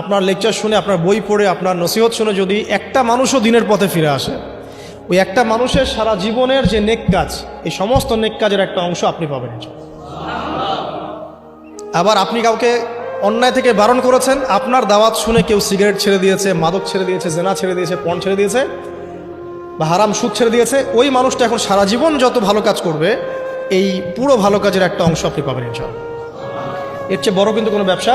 আপনার লেকচার শুনে, আপনার বই পড়ে, আপনার নসিহত শুনে যদি একটা মানুষও দিনের পথে ফিরে আসে, ওই একটা মানুষের সারা জীবনের যে নেক কাজ, এই সমস্ত নেক কাজের একটা অংশ আপনি পাবেন। আবার আপনি কাউকে অন্যায় থেকে বারণ করেছেন, আপনার দাওয়াত শুনে কেউ সিগারেট ছেড়ে দিয়েছে, মাদক ছেড়ে দিয়েছে, জেনা ছেড়ে দিয়েছে, পণ ছেড়ে দিয়েছে, বা হারাম সুদ ছেড়ে দিয়েছে, ওই মানুষটা এখন সারা জীবন যত ভালো কাজ করবে, এই পুরো ভালো কাজের একটা অংশ আপনি পাবেন ইনশাল্লাহ এর চেয়ে বড় কিন্তু কোনো ব্যবসা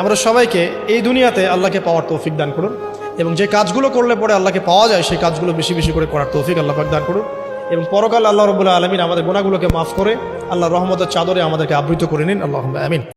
আমরা সবাইকে এই দুনিয়াতে আল্লাহকে পাওয়ার তৌফিক দান করুন এবং যে কাজগুলো করলে পরে আল্লাহকে পাওয়া যায়, সেই কাজগুলো বেশি বেশি করে করার তৌফিক আল্লাহ পাক দান করুন। এবং পরকাল আল্লাহ রবুল্লাহ আলমিন আমাদের গোনাগুলোকে মাফ করে আল্লাহ রহমতের চাদরে আমাদেরকে আবৃত করে নিন। আল্লাহ আমিন।